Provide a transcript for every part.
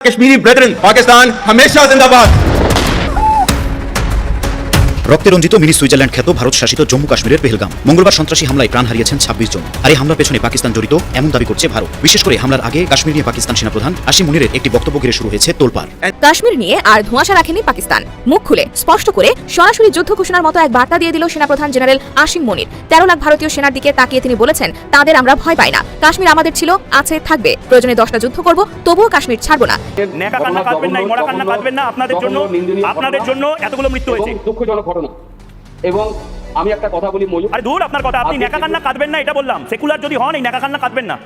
Kashmiri Brethren Pakistan हमेशा जिंदाबाद। রক্তে রঞ্জিত মিনি সুইজারল্যান্ড খ্যাত ভারত শাসিত জম্মু কাশ্মীরের পেহেলগাম। মঙ্গলবার সন্ত্রাসী হামলায় প্রাণ হারিয়েছেন ছাব্বিশ জন। আর এই হামলার পেছনে পাকিস্তান জড়িত এমন দাবি করছে ভারত। বিশেষ করে হামলার আগে কাশ্মীর নিয়ে পাকিস্তান সেনাপ্রধান আসিম মুনিরের একটি বক্তব্য ঘিরে শুরু হয়েছে তোলপাড়। কাশ্মীর নিয়ে আর ধোঁয়াশা রাখেনি পাকিস্তান। মুখ খুলে স্পষ্ট করে সরাসরি যুদ্ধ ঘোষণার মতো এক বার্তা দিয়ে দিল সেনাপ্রধান জেনারেল আসিম মনির। তেরো লাখ ভারতীয় সেনার দিকে তাকিয়ে তিনি বলেছেন তাদের আমরা ভয় পাই না। কাশ্মীর আমাদের ছিল আছে থাকবে। প্রয়োজনে দশটা যুদ্ধ করব তবুও কাশ্মীর ছাড়বো না। ন্যাকা কান্না কাঁদবেন না মরা কান্না কাঁদবেন না। আপনাদের জন্য আপনাদের জন্য এতগুলো মৃত্যু হয়েছে। ঘটনা। এবং আমি একটা কথা বলি মজু আরে দূর আপনার কথা। আপনি নেকা কান্না কাটবেন না এটা বললাম। সেকুলার যদি হন এই নেকা কান্না কাটবেন না।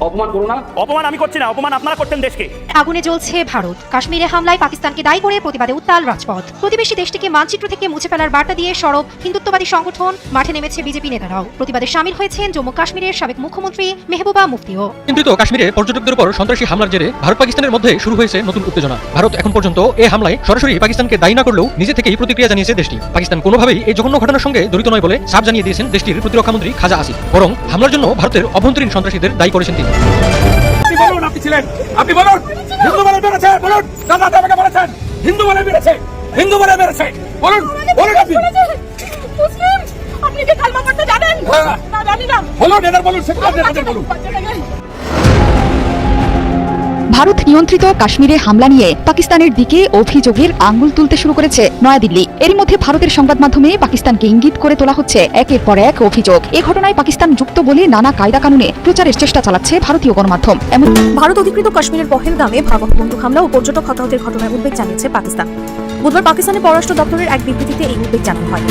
অপমান করো না। অপমান আমি করছি না অপমান আপনারা করতেন দেশকে। আগুনে জ্বলছে ভারত। কাশ্মীরে হামলায় পাকিস্তানকে দায়ী করে প্রতিবাদে উত্তাল রাজপথ। প্রতিবেশী দেশটিকে মানচিত্র থেকে মুছে ফেলার বার্তা দিয়ে সরব হিন্দুত্ববাদী সংগঠন, মাঠে নেমেছে বিজেপি নেতারাও। প্রতিবাদে সামিল হয়েছেন জম্মু কাশ্মীরের সাবেক মুখ্যমন্ত্রী মেহবুবা মুফতিও। চিন্তিত কাশ্মীরে পর্যটকদের উপর সন্ত্রাসী হামলার জেরে ভারত পাকিস্তানের মধ্যে শুরু হয়েছে নতুন উত্তেজনা। ভারত এখন পর্যন্ত এই হামলায় সরাসরি পাকিস্তানকে দায়ী না করলেও নিজে থেকেই প্রতিক্রিয়া জানিয়েছে দেশটি। পাকিস্তান কোনোভাবেই এই জঘন্য ঘটনার সঙ্গে জড়িত নয় বলে সাফ জানিয়ে দিয়েছেন দেশটির প্রতিরক্ষামন্ত্রী খাজা আসিফ। বরং হামলার জন্য ভারতের অভ্যন্তরীণ সন্ত্রাসীদের দায়ী করেছেন তিনি। বলুন আপনি ছিলেন। আপনি বলুন হিন্দু বলে মেরেছে বলুন দাদা আমাকে বলেছেন হিন্দু বলে মেরেছে হিন্দু বলে মেরেছে বলুন বলুন আপনি। আপনি কি কালমা পড়তে জানেন? হ্যাঁ। না জানি না। বলুন এদের বলুন সেকুলার নেতাদের বলুন? ভারত নিয়ন্ত্রিত কাশ্মীরে হামলা নিয়ে পাকিস্তানের দিকে অভিযোগের আঙ্গুল তুলতে শুরু করেছে নয়াদিল্লি। এরই মধ্যে ভারতের সংবাদ মাধ্যমে পাকিস্তানকে ইঙ্গিত করে তোলা হচ্ছে একের পর এক অভিযোগ। এ ঘটনায় পাকিস্তান যুক্ত বলে নানা কায়দা কানুনে প্রচারের চেষ্টা চালাচ্ছে ভারতীয় গণমাধ্যম। এমন ভারত অধিকৃত কাশ্মীরের পহেলগামে ভয়াবহ বন্দুক হামলা ও পর্যটক হতাহতের ঘটনায় উদ্বেগ জানিয়েছে পাকিস্তান। বুধবার পাকিস্তানের পররাষ্ট্র দপ্তরের এক বিবৃতিতে এই উদ্বেগ জানানো হয়।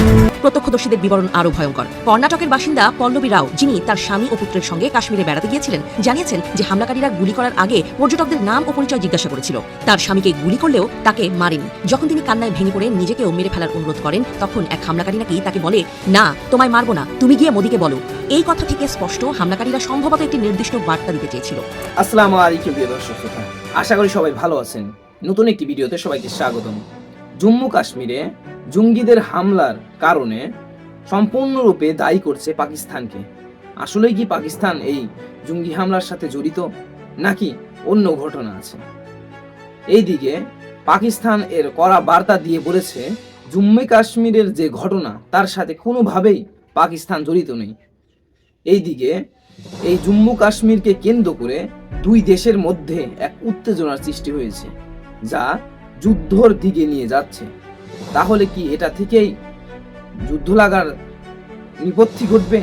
প্রত্যক্ষদর্শীদের বিবরণ আরও ভয়ঙ্কর। কর্ণাটকের বাসিন্দা পল্লবী রাও যিনি তার স্বামী ও পুত্রের সঙ্গে কাশ্মীরে বেড়াতে গিয়েছিলেন জানিয়েছেন যে হামলাকারীরা গুলি করার আগে পর্যটকদের নাম ও পরিচয় জিজ্ঞাসা করেছিল। তার স্বামীকে গুলি করলেও তাকে মারেনি। যখন তিনি কান্নায় ভেঙে পড়ে নিজেকেও মেরে ফেলার অনুরোধ করেন তখন এক হামলাকারী নাকি তাকে বলে না তোমায় মারবো না তুমি গিয়ে মোদিকে বলো। এই কথা থেকে স্পষ্ট হামলাকারীরা সম্ভবত একটি নির্দিষ্ট বার্তা দিতে চেয়েছিল। আসসালামু আলাইকুম প্রিয় দর্শক আশা করি সবাই ভালো আছেন। নতুন একটি ভিডিওতে সবাইকে স্বাগতম। জম্মু কাশ্মীরে জঙ্গিদের হামলার কারণে সম্পূর্ণরূপে দায়ী করছে পাকিস্তানকে। আসলেই কি পাকিস্তান এই জঙ্গি হামলার সাথে জড়িত, নাকি অন্য ঘটনা আছে? এইদিকে পাকিস্তান এর কড়া বার্তা দিয়ে বলেছে, জম্মু কাশ্মীরের যে ঘটনা, তার সাথে কোনোভাবেই পাকিস্তান জড়িত নেই। এইদিকে এই জম্মু কাশ্মীরকে কেন্দ্র করে দুই দেশের মধ্যে এক উত্তেজনার সৃষ্টি হয়েছে, যা যুদ্ধর দিকে নিয়ে যাচ্ছে। তাহলে কি এটা থেকেই যুদ্ধ লাগার বিপত্তি ঘটবে?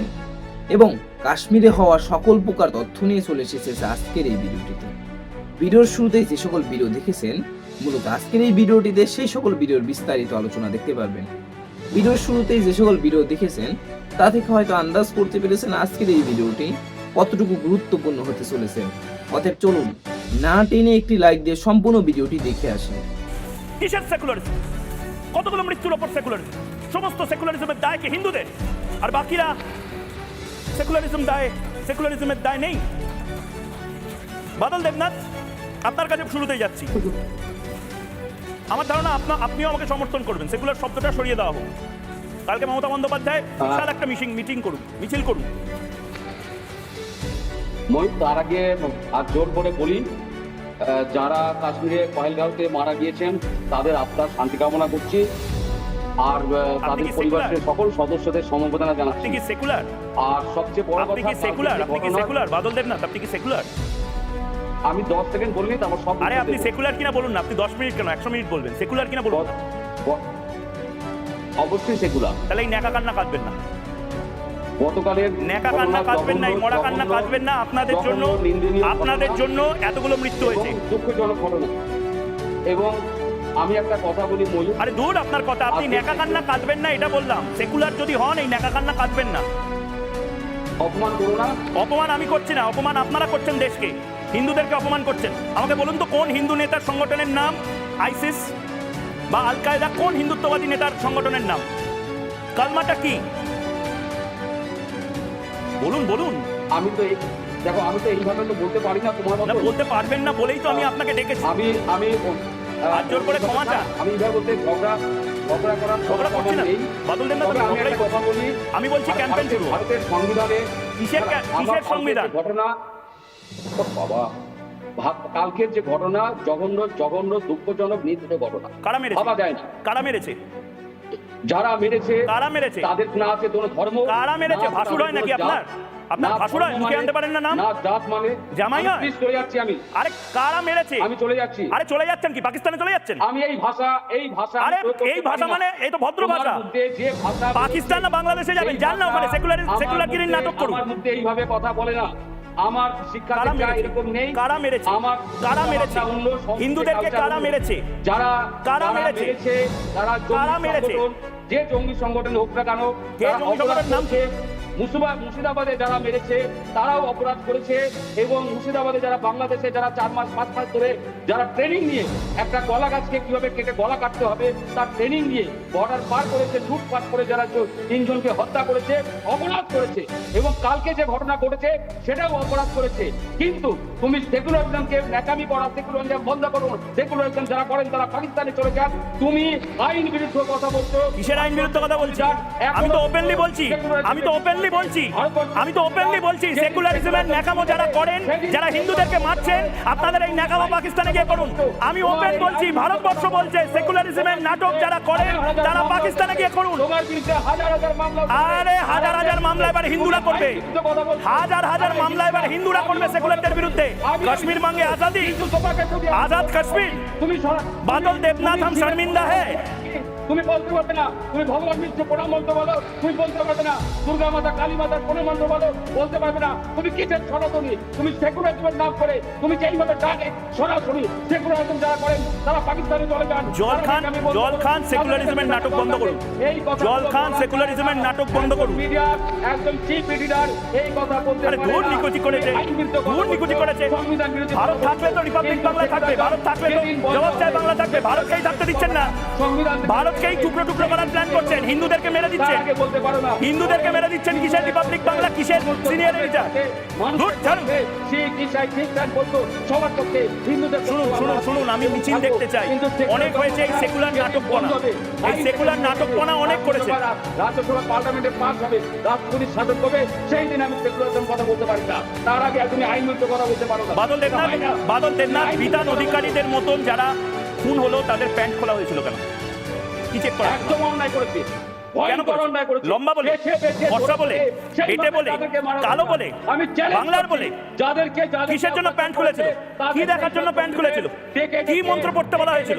এবং কাশ্মীরে হওয়া সকল প্রকার তথ্য নিয়ে চলে এসেছে আজকের এই ভিডিওটিতে। ভিডিওর শুরুতেই যে সকল ভিডিও দেখেছেন, মূলত আজকের এই ভিডিওটিতে সেই সকল ভিডিওর বিস্তারিত আলোচনা দেখতে পারবেন। ভিডিওর শুরুতেই যে সকল ভিডিও দেখেছেন, তা থেকে হয়তো আন্দাজ করতে পেরেছেন আজকের এই ভিডিওটি কতটুকু গুরুত্বপূর্ণ হতে চলেছে। অতএব চলুন, না টেনে একটি লাইক দিয়ে সম্পূর্ণ ভিডিওটি দেখে আসেন কিসের সেকুলারিজম কতগুলো মৃত্যুর ওপর সেকুলারিজম সমস্ত সেকুলারিজমের দায় কি হিন্দুদের। আর বাকিরা সেকুলারিজম দায় সেকুলারিজমের দায় নেই। বাদল দেবনাথ আপনার কাছে শুরুতেই যাচ্ছি। আমার ধারণা আপনা আপনিও আমাকে সমর্থন করবেন। সেকুলার শব্দটা সরিয়ে দেওয়া হোক। কালকে মমতা বন্দ্যোপাধ্যায় বিশাল একটা মিটিং মিটিং করুন মিছিল করুন ময়ূর তার আগে আর জোর করে বলি যারা কাশ্মীরে পহেলগাঁওতে মারা গিয়েছেন তাদের আত্মার শান্তি কামনা করছি। আর তাদের পরিবারের সকল সদস্যদের সমবেদনা আপনি জানাচ্ছি কি সেকুলার আর সবচেয়ে বড় আপনি কথা কি সেকুলার আপনি কি সেকুলার বাদল দেবনাথ আপনি কি সেকুলার আমি দশ সেকেন্ড বললি তারপর সব আরে আপনি সেকুলার কিনা বলুন না আপনি দশ মিনিট কেন একশো মিনিট বলবেন সেকুলার কিনা বলুন অবশ্যই সেকুলার তাহলে এই ন্যাকা কান্না কাঁদবেন না। গতকালের ন্যাকা কান্না কাঁদবেন না মরা কান্না কাঁদবেন না আপনাদের জন্য আপনাদের জন্য এতগুলো মৃত্যু হয়েছে। দুঃখজনক ঘটনা। এবং আমি একটা কথা বলি ময়ূর আরে দূর আপনার কথা আপনি ন্যাকা কান্না কাঁদবেন না এটা বললাম। সেকুলার যদি হন এই ন্যাকা কান্না কাঁদবেন না। অপমান করো না। অপমান আমি করছি না অপমান আপনারা করছেন দেশকে। হিন্দুদেরকে অপমান করছেন। আমাকে বলুন তো কোন হিন্দু নেতার সংগঠনের নাম আইসিস? বা আল কায়দা কোন হিন্দুত্ববাদী নেতার সংগঠনের নাম? কালমাটা কি? বলুন বলুন। আমি তো এই দেখো আমি তো এইভাবে তো বলতে পারি না তোমার মতো বলতে পারবেন না বলেই তো আমি আপনাকে ডেকেছি। আমি আমি হাত জোর করে ক্ষমা চান। আমি এইভাবে বলতে ঝগড়া ঝগড়া করার ঝগড়া করছি না। বাদল দেন না ঝগড়াই কথা বলি। আমি বলছি ক্যাম্পেইন শুরু। ভারতের সংবিধানে কিসের কিসের সংবিধান? ঘটনা বাবা। কালকের যে ঘটনা জঘন্য জঘন্য দুঃখজনক নিন্দুক ঘটনা। কারা মেরেছে? ভাবা যায় না। কারা মেরেছে? যারা মেরেছে কারা মেরেছে? তাদের না আছে কোনো ধর্ম কারা মেরেছে? ভাসুর হয় নাকি আপনার? আপনার ভাসুর হয়? মুখে মানে, আনতে পারেন না নাম? না জাত মানে। জামাই আমি হয়? চলে যাচ্ছি আমি। আরে কারা মেরেছে? আমি চলে যাচ্ছি। আরে চলে যাচ্ছেন কি? পাকিস্তানে চলে যাচ্ছেন? আমি এই ভাষা এই ভাষা আরে এই ভাষা মানে এই তো ভদ্র ভাষা। যে ভাষা পাকিস্তান না বাংলাদেশে যাবেন? যান না ওখানে সেকুলার আমার সেকুলারগিরির নাটক করুন। আমার মধ্যে এইভাবে কথা বলে না। আমার শিক্ষা এরকম নেই কারা মেরেছে? আমার কারা মেরেছে? হিন্দুদেরকে কারা মেরেছে? যারা কারা মেরেছে? তারা কারা মেরেছে? যে জঙ্গি সংগঠন হোক না কেন কে জঙ্গি সংগঠনের নাম। মুর্শিদাবাদ মুর্শিদাবাদে যারা মেরেছে তারাও অপরাধ করেছে এবং মুর্শিদাবাদে যারা বাংলাদেশে যারা চার মাস পাঁচ মাস ধরে যারা ট্রেনিং নিয়ে একটা গলা গাছকে কীভাবে কেটে গলা কাটতে হবে তার ট্রেনিং নিয়ে বর্ডার পার করেছে লুটপাট করে যারা তিনজনকে হত্যা করেছে অপরাধ করেছে এবং কালকে যে ঘটনা ঘটেছে সেটাও অপরাধ করেছে। কিন্তু তুমি সেকুলারিজমকে ন্যাকামি করা সেকুলারিজম বন্ধ করুন সেকুলারিজম যারা করেন তারা পাকিস্তানে চলে যান। তুমি আইন বিরুদ্ধে কথা বলছো। কিসের আইন বিরুদ্ধে কথা বলছি? আমি তো ওপেনলি বলছি। আমি তো ওপেনলি বলছি। আমি তো ওপেনলি বলছি সেকুলারিজমের ন্যাকামো যারা করেন, যারা হিন্দুদেরকে মারছেন, আপনাদের এই ন্যাকামো পাকিস্তানে গিয়ে করুন। আমি ওপেন বলছি, ভারতবর্ষ বলছে সেকুলারিজমের নাটক যারা করেন, তারা পাকিস্তানে গিয়ে করুন। আরে হাজার হাজার মামলা এবার হিন্দুরা করবে। হাজার হাজার মামলা এবার হিন্দুরা করবে সেকুলারদের বিরুদ্ধে। কাশ্মীর মাঙ্গে আজাদি। আজাদ কাশ্মীর। বাদল দেবনাথ হাম শর্মিন্দা হ্যাঁ তুমি বলতে পারবে না। তুমি ভগবান মিত্র প্রণাম মন্ত্র বলো তুমি বলতে পারবে না। দুর্গা মাতা কালী মাতার প্রণাম মন্ত্র বলো বলতে পারবে না। তুমি কিসের সনাতনী? তুমি সেকুলারিজমের নাম করে তুমি যেইভাবে ডাকে সরাসরি সেকুলারিজম যারা করেন তারা পাকিস্তানে চলে যান। জল খান জল খান সেকুলারিজমের নাটক বন্ধ করুন। এই কথা জল খান সেকুলারিজমের নাটক বন্ধ করুন। মিডিয়া একদম চিফ এডিটর এই কথা বলতে আরে নিকুচি করেছে নিকুচি করেছে। ভারত থাকলে তো রিপাবলিক বাংলা থাকবে ভারত থাকলে তো জবাব চাই বাংলা থাকবে ভারতকেই থাকতে দিচ্ছেন না। সংবিধান থেকে- ভারতকেই টুকরো টুকরো করার প্ল্যান করছেন। হিন্দুদেরকে মেরে দিচ্ছেন। হিন্দুদেরকে মেরে দিচ্ছেন কিসের রিপাবলিক বাংলা? কিসের সিনিয়র এডিটর শুনুন শুনুন শুনুন আমি মিছিল দেখতে চাই। অনেক হয়েছে এই সেকুলার নাটকপনা। এই সেকুলার নাটকপনা অনেক করেছে। রাজ্যসভা পার্লামেন্টে পাস হবে। করবে সেই দিন আমি কথা বলতে পারি না। তার আগে তুমি আইন বিরুদ্ধে কথা বলতে পারো বাদল দেবনাথ বাদল দেবনাথ বিধান অধিকারীদের মতন যারা খুন হলো তাদের প্যান্ট খোলা হয়েছিল কেন? কি চেক করা? একদম অন্যায় করেছে। কেন করেছে? লম্বা বলে বেছে বেছে ফর্সা ধরে বলে পেটে বলে কালো বলে বাংলার বলে যাদেরকে কিসের জন্য প্যান্ট খুলেছিল? করেছে, কি দেখার জন্য প্যান্ট খুলেছিল? কি মন্ত্র পড়তে বলা হয়েছিল?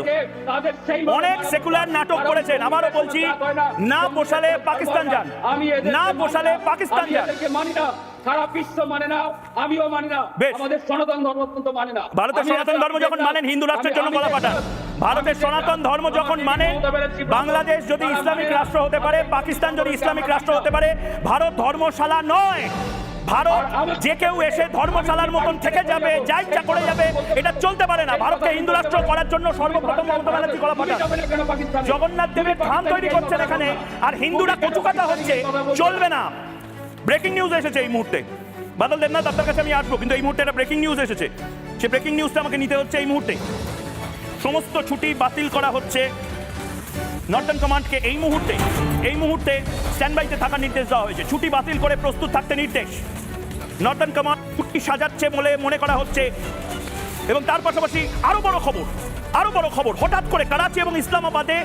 অনেক সেকুলার নাটক করেছেন। আবারও বলছি না পোষালে পাকিস্তান যান। আমি না পোষালে পাকিস্তান যান। সারা বিশ্ব মানে না আমিও মানি না আমাদের সনাতন ধর্ম পর্যন্ত মানে না। ভারতের সনাতন ধর্ম যখন মানেন হিন্দু রাষ্ট্রের জন্য গলা পাঠান ভারতের সনাতন ধর্ম যখন মানেন বাংলাদেশ যদি ইসলামিক রাষ্ট্র হতে পারে পাকিস্তান যদি ইসলামিক রাষ্ট্র হতে পারে ভারত ধর্মশালা নয়। ভারত যে কেউ এসে ধর্মশালার মতন থেকে যাবে যা ইচ্ছা করে যাবে এটা চলতে পারে না। ভারতকে হিন্দু রাষ্ট্র করার জন্য সর্বপ্রথম মমতা ব্যানার্জি গলা পাঠান? জগন্নাথ দেবের ধাম তৈরি করছেন এখানে আর হিন্দুরা কচুকাটা হচ্ছে চলবে না। ব্রেকিং নিউজ এসেছে এই মুহূর্তে। বাদল দেবনাথ আপনার কাছে আমি আসব, কিন্তু এই মুহূর্তে একটা ব্রেকিং নিউজ এসেছে। সে ব্রেকিং নিউজটা আমাকে নিতে হচ্ছে এই মুহূর্তে। সমস্ত ছুটি বাতিল করা হচ্ছে। নর্থন কমান্ডকে এই মুহূর্তে এই মুহূর্তে স্ট্যান্ডবাইতে থাকার নির্দেশ দেওয়া হয়েছে। ছুটি বাতিল করে প্রস্তুত থাকতে নির্দেশ। নর্থন কমান্ড ছুটি সাজাচ্ছে বলে মনে করা হচ্ছে। এবং তার পাশাপাশি আরও বড় খবর আরও বড় খবর। হঠাৎ করে করাচি এবং ইসলামাবাদে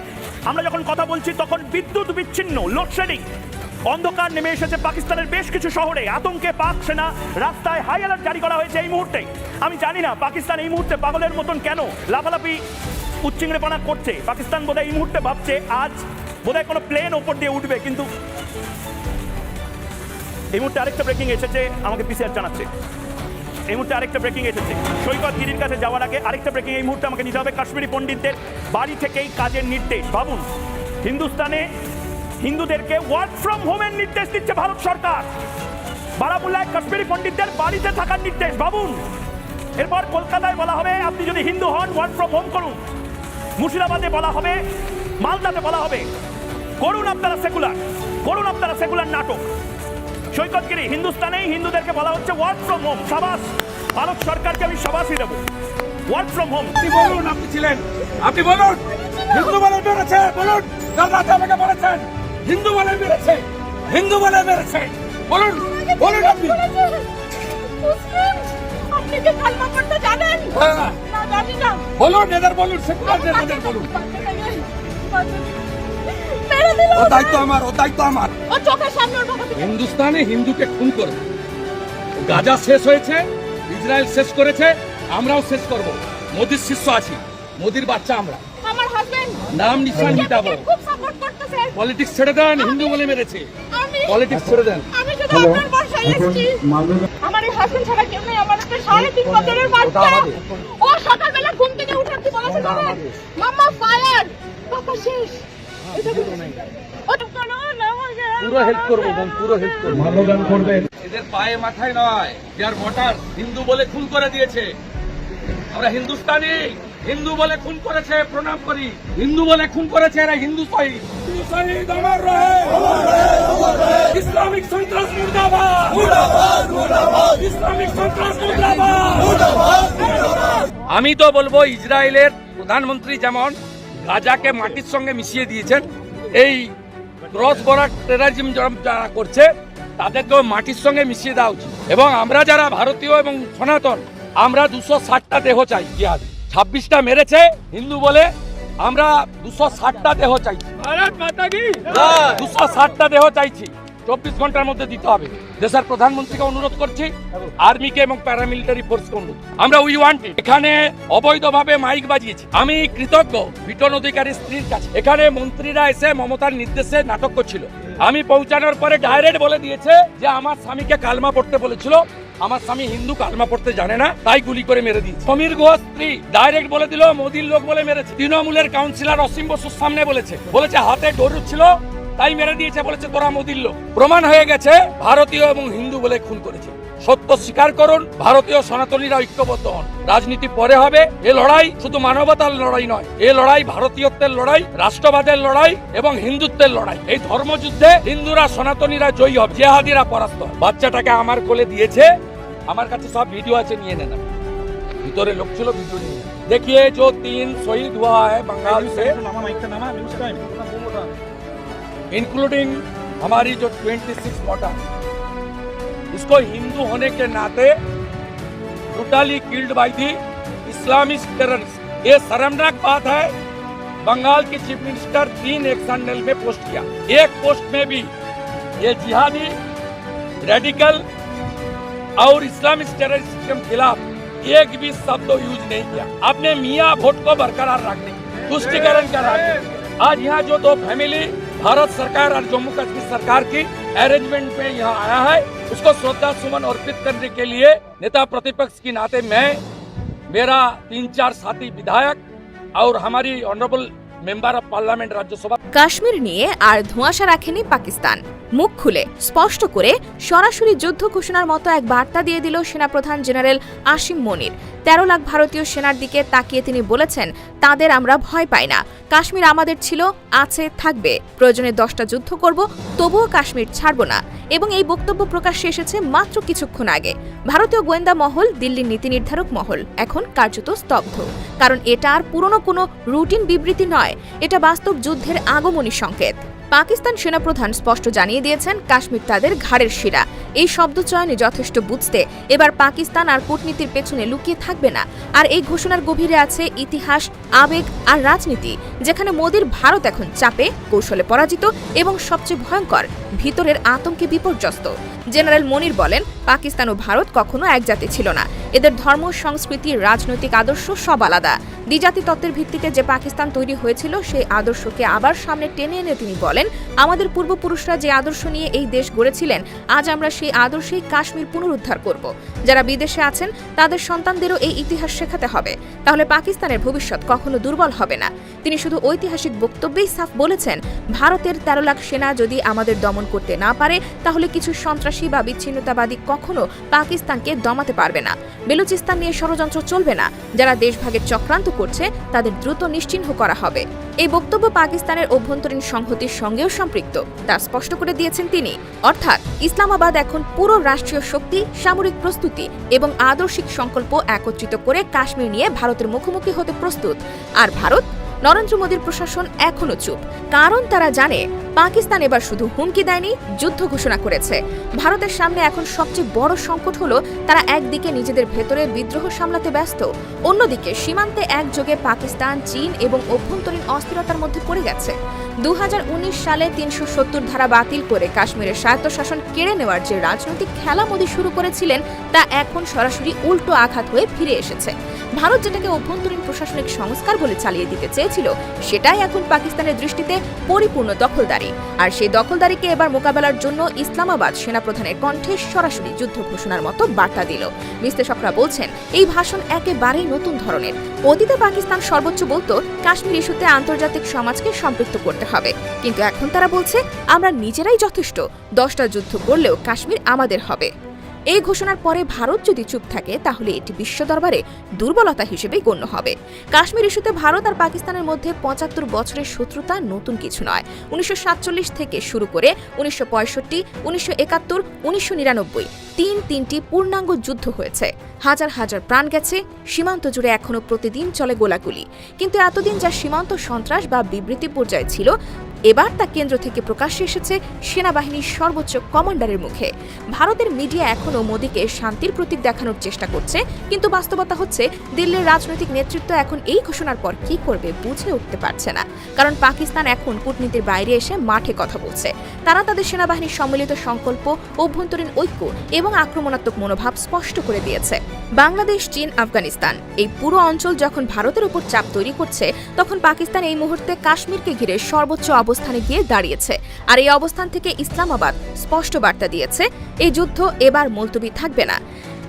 আমরা যখন কথা বলছি, তখন বিদ্যুৎ বিচ্ছিন্ন লোডশেডিং অন্ধকার নেমে এসেছে পাকিস্তানের বেশ কিছু শহরে। আতঙ্কে পাক সেনা রাস্তায় হাই অ্যালার্ট জারি করা হয়েছে এই মুহূর্তে। আমি জানি না পাকিস্তান এই মুহূর্তে পাগলের মতন কেন লাফালাফি উচ্চিংড়েপনা করছে। পাকিস্তান বোধহয় এই মুহূর্তে ভাবছে, আজ বোধহয় কোনো প্লেন ওপর দিয়ে উঠবে, কিন্তু এই মুহূর্তে আরেকটা ব্রেকিং এসেছে, আমাকে পিসিআর জানাচ্ছে। এই মুহূর্তে আরেকটা ব্রেকিং এসেছে। সৈকত গিরির কাছে যাওয়ার আগে আরেকটা ব্রেকিং এই মুহূর্তে আমাকে নিতে হবে কাশ্মীরি পণ্ডিতদের বাড়ি থেকেই কাজের নির্দেশ। ভাবুন, হিন্দুস্তানে হিন্দুদেরকে ওয়ার্ক ফ্রম হোমের নির্দেশ দিচ্ছে ভারত সরকার। বারামুল্লায় কাশ্মীরি পণ্ডিতদের বাড়িতে থাকার নির্দেশ ভাবুন এরপর কলকাতায় বলা হবে, আপনি যদি হিন্দু হন ওয়ার্ক ফ্রম হোম করুন। মুর্শিদাবাদে বলা হবে, মালদাতে বলা হবে। করুন আপনারা সেকুলার করুন আপনারা সেকুলার নাটক। সৈকতগিরি হিন্দুস্তানেই হিন্দুদেরকে বলা হচ্ছে ওয়ার্ক ফ্রম হোম সাবাস। ভারত সরকারকে আমি সাবাসই দেবো। ওয়ার্ক ফ্রম হোম আপনি বলুন, আপনি ছিলেন। আপনি বলুন, হিন্দু বলে মেরেছে বলুন কাল রাতে আমাকে বলেছেন। হিন্দু বলে মেরেছে হিন্দু বলে মেরেছে। বলুন বলুন আপনি। হ্যাঁ। বলুন এদের বলুন সেকুলার এদের বলুন। ও দায়িত্ব আমার ও দায়িত্ব আমার। হিন্দুস্তানে হিন্দুকে খুন করে। গাজা শেষ হয়েছে ইসরায়েল শেষ করেছে আমরাও শেষ করব। মোদির শিষ্য আছি মোদির বাচ্চা আমরা। নাম নিশান মিটাবো। পলিটিক্স ছেড়ে দেন হিন্দু বলে মেরেছে। পলিটিক্স ছেড়ে দেন। আমি শুধু আপনার বাসায় এসেছি। আমার এই হাজবেন্ড ছাড়া কেউ নেই আমার একটা সাড়ে তিন বছরের বাচ্চা। ও সকালবেলা ঘুম থেকে উঠাতে বলেছে মাম্মা ফায়ার বাবা শেষ। এটা ও তো করো না আমাকে পুরো হেল্প করব পুরো হেল্প করব। মাল্যদান করবেন এদের পায়ে মাথায় নয় যার ভোটার হিন্দু বলে খুন করে দিয়েছে। আমরা হিন্দুস্তানি। হিন্দু বলে খুন করেছে প্রণাম করি। হিন্দু বলে খুন করেছে এরা হিন্দু শহীদ। শহীদ আমার রহে ইসলামিক সন্ত্রাস মুর্দাবাদ। ইসলামিক সন্ত্রাস মুর্দাবাদ। আমি তো বলব ইসরায়েলের প্রধানমন্ত্রী যেমন গাজাকে মাটির সঙ্গে মিশিয়ে দিয়েছেন এই ক্রস বর্ডার টেরারিজম যারা করছে তাদেরকেও মাটির সঙ্গে মিশিয়ে দেওয়া উচিত। এবং আমরা যারা ভারতীয় এবং সনাতন আমরা দুশো ষাটটা দেহ চাই জিহাদ। ছাব্বিশটা মেরেছে হিন্দু বলে। আমরা দুশো ষাটটা দেহ চাইছি। দুশো ষাটটা দেহ চাইছি। চব্বিশ ঘণ্টার মধ্যে দিতে হবে। দেশের প্রধানমন্ত্রীকে অনুরোধ করছি আর্মিকে এবং প্যারামিলিটারি ফোর্সকে অনুরোধ। আমরা উই ওয়ান্ট এখানে অবৈধভাবে মাইক বাজিয়েছি। আমি কৃতজ্ঞ বিটন অধিকারী স্ত্রীর কাছে। এখানে মন্ত্রীরা এসে মমতার নির্দেশে নাটক করছিল। আমি পৌঁছানোর পরে ডাইরেক্ট বলে দিয়েছে যে আমার স্বামীকে কালমা পড়তে বলেছিল। আমার স্বামী হিন্দু কালমা পড়তে জানে না, তাই গুলি করে মেরে দিয়েছে। সমীর ঘোষ স্ত্রী ডাইরেক্ট বলে দিল, মোদির লোক বলে মেরেছে। তৃণমূলের কাউন্সিলর অসীম বসুর সামনে বলেছে। বলেছে, হাতে ডরু ছিল, তাই মেরে দিয়েছে, বলেছে, তোরা মোদির লোক। প্রমাণ হয়ে গেছে, ভারতীয় এবং হিন্দু বলে খুন করেছে। সত্য স্বীকার করুন ভারতীয় সনাতনীরা ঐক্যবদ্ধ হন রাজনীতি পরে হবে এ লড়াই শুধু মানবতার লড়াই নয় এ লড়াই ভারতীয়ত্বের লড়াই রাষ্ট্রবাদের লড়াই এবং হিন্দুত্বের লড়াই এই ধর্মযুদ্ধে হিন্দুরা সনাতনীরা জয়ী হবে জেহাদিরা পরাস্ত হবে। বাচ্চাটাকে আমার কোলে দিয়েছে আমার কাছে সব ভিডিও আছে নিয়ে নেন আপনি। ভিতরে লোক ছিল ভিডিও নিয়ে নেন। देखिए जो तीन शहीद हुआ है बंगाल से इंक्लूडिंग हमारी जो 26 वोटर इसको हिंदू होने के नाते brutally killed by the Islamic terrorist ये शर्मनाक बात है। बंगाल के चीफ मिनिस्टर तीन एक्शन नेल में पोस्ट किया। एक पोस्ट में भी ये जिहादी, रेडिकल और इस्लामिक टेररिस्ट के खिलाफ एक भी शब्द यूज़ नहीं किया। अपने मियाँ वोट को बरकरार रखने तुष्टिकरण करा के। आज यहाँ जो दो फैमिली भारत सरकार और जम्मू कश्मीर सरकार की अरेंजमेंट में यहाँ आया है। उसको श्रद्धा सुमन अर्पित करने के लिए नेता प्रतिपक्ष की नाते मैं, मेरा तीन चार साथी विधायक और हमारी honourable member of parliament Rajya Sabha. Kashmir নিয়ে আর ধোঁয়াশা রাখেনি পাকিস্তান। মুখ খুলে, স্পষ্ট করে সরাসরি যুদ্ধ ঘোষণার মতো এক বার্তা দিয়ে দিল সেনাপ্রধান জেনারেল আসিম মনির। তেরো লাখ ভারতীয় সেনার দিকে তাকিয়ে তিনি বলেছেন, তাদের আমরা ভয় পাই না। কাশ্মীর আমাদের ছিল, আছে, থাকবে। প্রয়োজনে দশটা যুদ্ধ করব, তবুও কাশ্মীর ছাড়ব না। এবং এই বক্তব্য প্রকাশ্যে এসেছে মাত্র কিছুক্ষণ আগে। ভারতীয় গোয়েন্দা মহল, দিল্লির নীতি নির্ধারক মহল, এখন কার্যত স্তব্ধ। কারণ এটা আর পুরনো কোনো রুটিন বিবৃতি নয়। এটা বাস্তব যুদ্ধের আগমনী সংকেত। পাকিস্তান সেনাপ্রধান স্পষ্ট জানিয়ে দিয়েছেন, কাশ্মীর তাদের ঘাড়ের শিরা। এই শব্দচয়নে যথেষ্ট বুঝতে এবার পাকিস্তান আর কূটনীতির পেছনে লুকিয়ে থাকবে না। আর এই ঘোষণার গভীরে আছে ইতিহাস, আবেগ আর রাজনীতি, যেখানে মোদির ভারত এখন চাপে, কৌশলে পরাজিত এবং সবচেয়ে ভয়ঙ্কর, ভিতরের আতঙ্কে বিপর্যস্ত। জেনারেল মনির বলেন, পাকিস্তান ও ভারত কখনো এক জাতি ছিল না। এদের ধর্ম, সংস্কৃতি, রাজনৈতিক আদর্শ সব আলাদা। দ্বিজাতি তত্ত্বের ভিত্তিতে যে পাকিস্তান তৈরি হয়েছিল, সেই আদর্শকে আবার সামনে টেনে এনে তিনি বলেন, আমাদের পূর্বপুরুষরা যে আদর্শ নিয়ে এই দেশ গড়েছিলেন, আজ আমরা সেই আদর্শেই কাশ্মীর পুনরুদ্ধার করব। যারা বিদেশে আছেন, তাদের সন্তানদেরও এই ইতিহাস শেখাতে হবে। তাহলে পাকিস্তানের ভবিষ্যৎ কখনো দুর্বল হবে না। তিনি শুধু ঐতিহাসিক বক্তব্যেই সাফ বলেছেন, ভারতের তেরো লাখ সেনা যদি আমাদের দমন করতে না পারে, তাহলে কিছু সন্ত্রাসী বা বিচ্ছিন্নতাবাদী কখনো পাকিস্তানকে দমাতে পারবে না। বেলুচিস্তান নিয়ে ষড়যন্ত্র চলবে না। যারা দেশভাগের চক্রান্ত করছে, তাদের দ্রুত নিশ্চিহ্ন করা হবে। এই বক্তব্য পাকিস্তানের অভ্যন্তরীণ সংহতির সঙ্গেও সম্পৃক্ত, তা স্পষ্ট করে দিয়েছেন তিনি। অর্থাৎ, ইসলামাবাদ এখন পুরো রাষ্ট্রীয় শক্তি, সামরিক প্রস্তুতি এবং আদর্শিক সংকল্প একত্রিত করে কাশ্মীর নিয়ে ভারতের মুখোমুখি হতে প্রস্তুত। আর ভারত নরেন্দ্র মোদীর প্রশাসন এখনও চুপ। কারণ তারা জানে পাকিস্তান এবার শুধু হুমকি দেয়নি, যুদ্ধ ঘোষণা করেছে। ভারতের সামনে এখন সবচেয়ে বড় সংকট হলো তারা একদিকে নিজেদের ভেতরে বিদ্রোহ সামলাতে ব্যস্ত, অন্যদিকে সীমান্তে একযোগে পাকিস্তান, চীন এবং অভ্যন্তরীণ অস্থিরতার মধ্যে পড়ে গেছে। দু হাজার উনিশ সালে তিনশো সত্তর ধারা বাতিল করে কাশ্মীরের স্বায়ত্তশাসন কেড়ে নেওয়ার যে রাজনৈতিক খেলা মোদী শুরু করেছিলেন, তা এখন সরাসরি উল্টো আঘাত হয়ে ফিরে এসেছে। ভারত যেটাকে অভ্যন্তরীণ প্রশাসনিক সংস্কার বলে চালিয়ে দিতে চেয়েছিল, সেটাই এখন পাকিস্তানের দৃষ্টিতে পরিপূর্ণ দখলদারি। আর সেই দখলদারিকে এবার মোকাবেলার জন্য ইসলামাবাদ সেনাপ্রধানের কণ্ঠে সরাসরি যুদ্ধ ঘোষণার মতো বার্তা দিল। বিশ্লেষকরা বলছেন, এই ভাষণ একেবারেই নতুন ধরনের। অতীতে পাকিস্তান সর্বোচ্চ বলতো, কাশ্মীর ইস্যুতে আন্তর্জাতিক সমাজকে সম্পৃক্ত করতে হবে। কিন্তু এখন তারা বলছে আমরা নিজেরাই যথেষ্ট। দশটা যুদ্ধ করলেও কাশ্মীর আমাদের হবে। এই ঘোষণার পরে ভারত যদি চুপ থাকে, তাহলে এটি বিশ্ব দরবারে দুর্বলতা হিসেবে গণ্য হবে। কাশ্মীর ইস্যুতে ভারত আর পাকিস্তানের মধ্যে পঁচাত্তর বছরের শত্রুতা নতুন কিছু নয়। উনিশশো থেকে শুরু করে উনিশশো পঁয়ষট্টি, উনিশশো একাত্তর, উনিশশো নিরানব্বই তিন তিনটি পূর্ণাঙ্গ যুদ্ধ হয়েছে। হাজার হাজার প্রাণ গেছে, সীমান্ত জুড়ে এখনও প্রতিদিন চলে গোলাগুলি। কিন্তু এতদিন যা সীমান্ত সন্ত্রাস বা বিবৃতি পর্যায়ে ছিল এবার তা কেন্দ্র থেকে প্রকাশ্যে এসেছে সেনাবাহিনীর সর্বোচ্চ কমান্ডারের মুখে। ভারতের মিডিয়া এখনও মোদীকে শান্তির প্রতীক দেখানোর চেষ্টা করছে, কিন্তু বাস্তবতা হচ্ছে দিল্লির রাজনৈতিক নেতৃত্ব এখন এই ঘোষণার পর কি করবে বুঝে উঠতে পারছে না। কারণ পাকিস্তান এখন কূটনীতির বাইরে এসে মাঠে কথা বলছে। তারা তাদের সেনাবাহিনীর সম্মিলিত সংকল্প, অভ্যন্তরীণ ঐক্য এবং আক্রমণাত্মক মনোভাব স্পষ্ট করে দিয়েছে। বাংলাদেশ, চীন, আফগানিস্তান এই পুরো অঞ্চল যখন ভারতের উপর চাপ তৈরি করছে, তখন পাকিস্তান এই মুহূর্তে কাশ্মীরকে ঘিরে সর্বোচ্চ অবস্থানে গিয়ে দাঁড়িয়েছে। আর এই অবস্থান থেকে ইসলামাবাদ স্পষ্ট বার্তা দিয়েছে, এই যুদ্ধ এবার মুলতবি থাকবে না।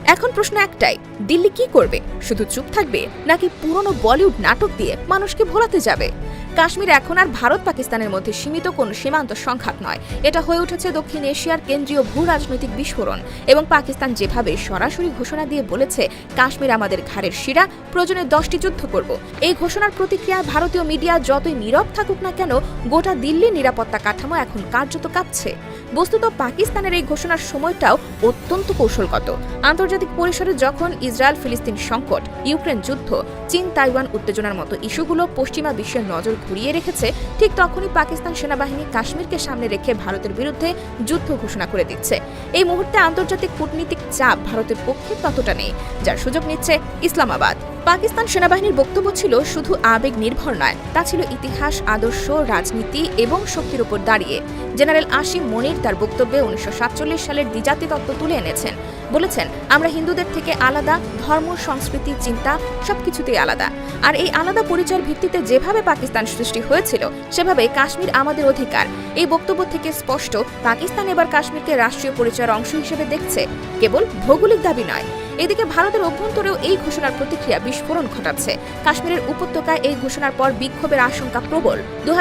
এখন প্রশ্ন একটাই, দিল্লি কি করবে? শুধু চুপ থাকবে নাকি পুরনো বলিউড নাটক দিয়ে মানুষকে ভোলাতে যাবে? কাশ্মীর এখন আর ভারত পাকিস্তানের মধ্যে সীমিত কোনো সীমান্ত সংঘাত নয়। এটা হয়ে উঠেছে দক্ষিণ এশিয়ার কেন্দ্রীয় ভূ রাজনৈতিক বিস্ফোরণ এবং পাকিস্তান যেভাবে সরাসরি ঘোষণা দিয়ে বলেছে, কাশ্মীর আমাদের ঘাড়ের শিরা, প্রয়োজনে দশটি যুদ্ধ করব। এই ঘোষণার প্রতিক্রিয়ায় ভারতীয় মিডিয়া যতই নীরব থাকুক না কেন, গোটা দিল্লির নিরাপত্তা কাঠামো এখন কার্যত কাঁপছে। বস্তুত পাকিস্তানের এই ঘোষণার সময়টাও অত্যন্ত কৌশলগত। আন্তর্জাতিক পরিসরে যখন ইসরায়েল ফিলিস্তিন সংকট, ইউক্রেন যুদ্ধ চীন তাইওয়ান উত্তেজনার মতো ইস্যুগুলো পশ্চিমা বিশ্বের নজর ঘুরিয়ে রেখেছে, ঠিক তখনই পাকিস্তান সেনাবাহিনী কাশ্মীরকে সামনে রেখে ভারতের বিরুদ্ধে যুদ্ধ ঘোষণা করে দিচ্ছে। এই মুহূর্তে আন্তর্জাতিক কূটনীতিক চাপ ভারতের পক্ষে ততটা নেই, যার সুযোগ নিচ্ছে ইসলামাবাদ। পাকিস্তান সেনাবাহিনীর বক্তব্য ছিল শুধু আবেগ নির্ভর নয়, তা ছিল ইতিহাস, আদর্শ, রাজনীতি এবং শক্তির উপর দাঁড়িয়ে। জেনারেল আসিম মনির তার বক্তব্যে উনিশশো সাতচল্লিশ সালের দ্বিজাতি তত্ত্ব তুলে এনেছেন। বলেছেন, আমরা হিন্দুদের থেকে আলাদা, ধর্ম, সংস্কৃতি, চিন্তা, সবকিছুতেই আলাদা। আর এই আলাদা পরিচয়ের ভিত্তিতে যেভাবে পাকিস্তান সৃষ্টি হয়েছিল সেভাবে কাশ্মীর আমাদের অধিকার। এই বক্তব্য থেকে স্পষ্ট, পাকিস্তান এবার কাশ্মীরকে রাষ্ট্রীয় পরিচয়ের অংশ হিসেবে দেখছে, কেবল ভৌগোলিক দাবি নয়। এদিকে ভারতের অভ্যন্তরেও এই ঘোষণার প্রতিক্রিয়া বিস্ফোরণ ঘটাচ্ছে। কাশ্মীরের উপত্যকায় এই ঘোষণার পর বিক্ষোভের আশঙ্কা প্রবল। দু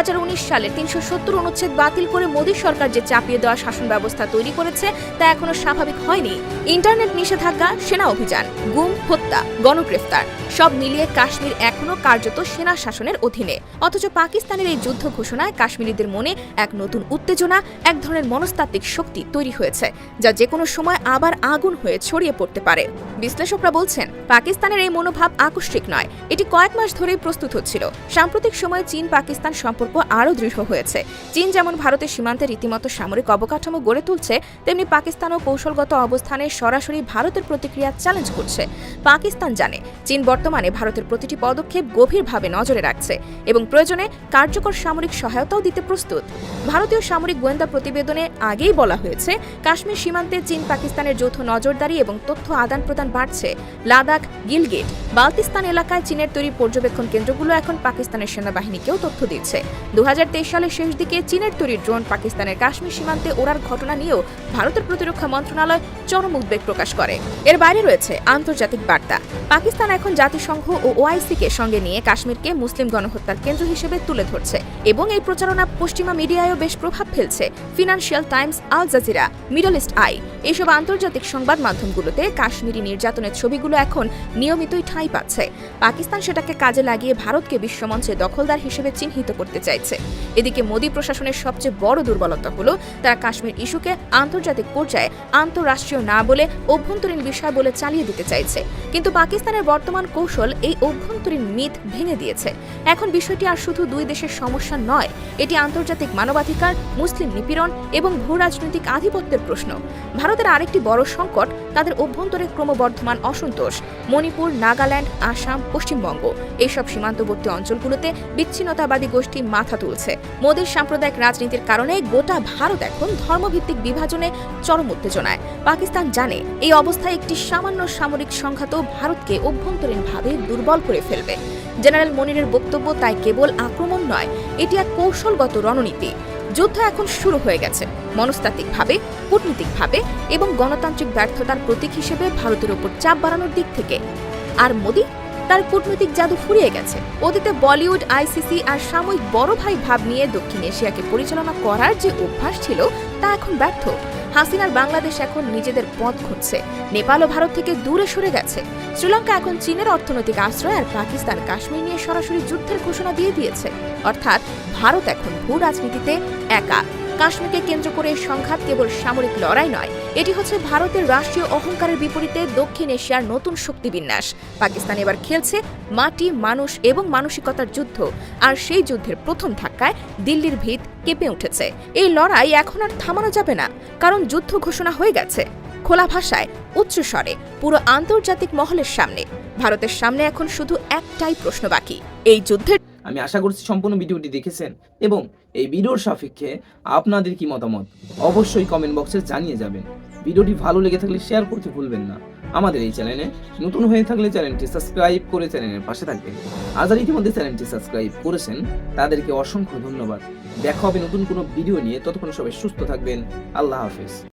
সালে তিনশো সত্তর অনুচ্ছেদ বাতিল করে মোদী সরকার যে চাপিয়ে দেওয়া শাসন ব্যবস্থা তৈরি করেছে, তা এখনও স্বাভাবিক হয়নি। ইন্টারনেট নিষেধাজ্ঞা সেনা অভিযান গুম হত্যা গণগ্রেফতার সব মিলিয়ে কাশ্মীর এখনও কার্যত সেনা শাসনের অধীনে। অথচ পাকিস্তানের এই যুদ্ধ ঘোষণায় কাশ্মীরিদের মনে এক নতুন উত্তেজনা, এক ধরনের মনস্তাত্ত্বিক শক্তি তৈরি হয়েছে, যা যে কোনো সময় আবার আগুন হয়ে ছড়িয়ে পড়তে পারে। বিশ্লেষকরা বলছেন, পাকিস্তানের এই মনোভাব আকস্মিক নয়, এটি কয়েক মাস ধরেই প্রস্তুত হচ্ছিল। সাম্প্রতিক সময়ে চীন পাকিস্তান সম্পর্ক আরও দৃঢ় হয়েছে। চীন যেমন ভারতের সীমান্তে রীতিমতো সামরিক অবকাঠামো গড়ে তুলছে, তেমনি পাকিস্তানও কৌশলগত অবস্থানে সরাসরি ভারতের প্রতিক্রিয়া চ্যালেঞ্জ করছে। পাকিস্তান জানে, চীন বর্তমানে ভারতের প্রতিটি পদক্ষেপ গভীরভাবে নজরে রাখছে এবং প্রয়োজনে কার্যকর সামরিক সহায়তাও দিতে প্রস্তুত। ভারতীয় সামরিক গোয়েন্দা প্রতিবেদনে আগেই বলা হয়েছে, কাশ্মীর সীমান্তে চীন পাকিস্তানের যৌথ নজরদারি এবং তথ্য আদান প্রদান বাড়ছে। লাদাখ, গিলগেট, বালতিস্তান এলাকায় চীনের তৈরি পর্যবেক্ষণ কেন্দ্রগুলো এখন পাকিস্তানের সেনাবাহিনীকেও তথ্য দিচ্ছে। দু হাজার তেইশ সালের শেষ দিকে চীনের তৈরি ড্রোন পাকিস্তানের কাশ্মীর সীমান্তে ওড়ার ঘটনা নিয়েও ভারতের প্রতিরক্ষা মন্ত্রণালয় চরম উদ্বেগ প্রকাশ করে। এর বাইরে রয়েছে আন্তর্জাতিক বার্তা। পাকিস্তান এখন জাতিসংঘ ও ওআইসিকে সঙ্গে নিয়ে কাশ্মীরকে মুসলিম গণহত্যার কেন্দ্র হিসেবে তুলে ধরছে এবং এই প্রচারণা পশ্চিমা মিডিয়ায়ও বেশ প্রভাব ফেলছে। Financial Times Al Jazeera Middle East Eye এসব আন্তর্জাতিক সংবাদ মাধ্যমগুলোতে কাশ্মীরি নির্যাতনের ছবিগুলো এখন নিয়মিতই ঠাঁই পাচ্ছে। পাকিস্তান সেটাকে কাজে লাগিয়ে ভারতকে বিশ্বমঞ্চে দখলদার হিসেবে চিহ্নিত করতে চাইছে। এদিকে মোদী প্রশাসনের সবচেয়ে বড় দুর্বলতা হলো তারা কাশ্মীর ইস্যুকে আন্তর্জাতিক পর্যায়ে আন্তঃরাষ্ট্রীয় না বলে অভ্যন্তরীণ বিষয় বলে চালিয়ে দিতে চাইছে। কিন্তু পাকিস্তানের বর্তমান কৌশল এই অভ্যন্তরীণ মিথ ভেঙে দিয়েছে। এখন বিষয়টি আর শুধু দুই দেশের সমস্যা নয়, এটি আন্তর্জাতিক মানবাধিকার, মুসলিম নিপীড়ন এবং ভূ রাজনৈতিক আধিপত্যের প্রশ্ন। ভারতের আরেকটি বড় সংকট, তাদের অভ্যন্তরে ক্রমবর্ধমান অসন্তোষ, মণিপুর, নাগাল্যান্ড, আসাম, পশ্চিমবঙ্গ। এইসব সীমান্তবর্তী অঞ্চলগুলোতে বিচ্ছিন্নতাবাদী গোষ্ঠী মাথা তুলছে। মোদীর সাম্প্রদায়িক রাজনীতির কারণে গোটা ভারত এখন ধর্মভিত্তিক বিভাজনে চরম উত্তেজনায়। পাকিস্তান জানে, এই অবস্থায় একটি সামান্য সামরিক সংঘাতও ভারতকে অভ্যন্তরীণভাবে দুর্বল করে ফেলবে। জেনারেল মনিরের বক্তব্য তাই কেবল আক্রমণ নয়, এটি এক কৌশলগত রণনীতি। যুদ্ধ এখন শুরু হয়ে গেছে। মনস্তাত্ত্বিকভাবে, কূটনীতিকভাবে এবং গণতান্ত্রিক ব্যর্থতার প্রতীক হিসেবে ভারতের ওপর চাপ বাড়ানোর দিক থেকে। আর মোদী তার কূটনৈতিক জাদু ফুরিয়ে গেছে। অতীতে বলিউড, আইসিসি আর সাময়িক বড় ভাই ভাব নিয়ে দক্ষিণ এশিয়াকে পরিচালনা করার যে অভ্যাস ছিল, তা এখন ব্যর্থ। হাসিনার বাংলাদেশ এখন নিজেদের পথ খুঁজছে। নেপাল ও ভারত থেকে দূরে সরে গেছে। শ্রীলঙ্কা এখন চীনের অর্থনৈতিক আশ্রয় আর পাকিস্তান কাশ্মীর নিয়ে সরাসরি যুদ্ধের ঘোষণা দিয়ে দিয়েছে। অর্থাৎ ভারত এখন ভূ রাজনীতিতে একা। কাশ্মীরকে কেন্দ্র করে সংঘাত কেবল সামরিক লড়াই নয়, এটি হচ্ছে ভারতের রাষ্ট্রীয় অহংকারের বিপরীতে দক্ষিণ এশিয়ার নতুন শক্তিবিন্যাস। পাকিস্তান এবার খেলছে মাটি, মানুষ এবং মানসিকতার যুদ্ধ, আর সেই যুদ্ধের প্রথম ধাক্কায় দিল্লির ভিত কেঁপে উঠেছে। এই লড়াই এখন আর থামানো যাবে না, কারণ যুদ্ধ ঘোষণা হয়ে গেছে। খোলা ভাষায় উচ্চস্বরে পুরো আন্তর্জাতিক মহলের সামনে। ভারতের সামনে এখন শুধু একটাই প্রশ্ন বাকি, এই যুদ্ধের আমি আশা করছি সম্পূর্ণ ভিডিওটি দেখেছেন। এবং এই ভিডিওর সাপেক্ষে আপনাদের কি মতামত? অবশ্যই কমেন্ট বক্সে জানিয়ে যাবেন। ভিডিওটি ভালো লেগে থাকলে শেয়ার করতে ভুলবেন না। আমাদের এই চ্যানেলে নতুন হয়ে থাকলে চ্যানেলটি সাবস্ক্রাইব করে চ্যানেলের পাশে থাকবেন। আর যারা ইতিমধ্যে চ্যানেলটি সাবস্ক্রাইব করেছেন, তাদেরকে অসংখ্য ধন্যবাদ। দেখা হবে নতুন কোনো ভিডিও নিয়ে। ততক্ষণ সবাই সুস্থ থাকবেন। আল্লাহ হাফেজ।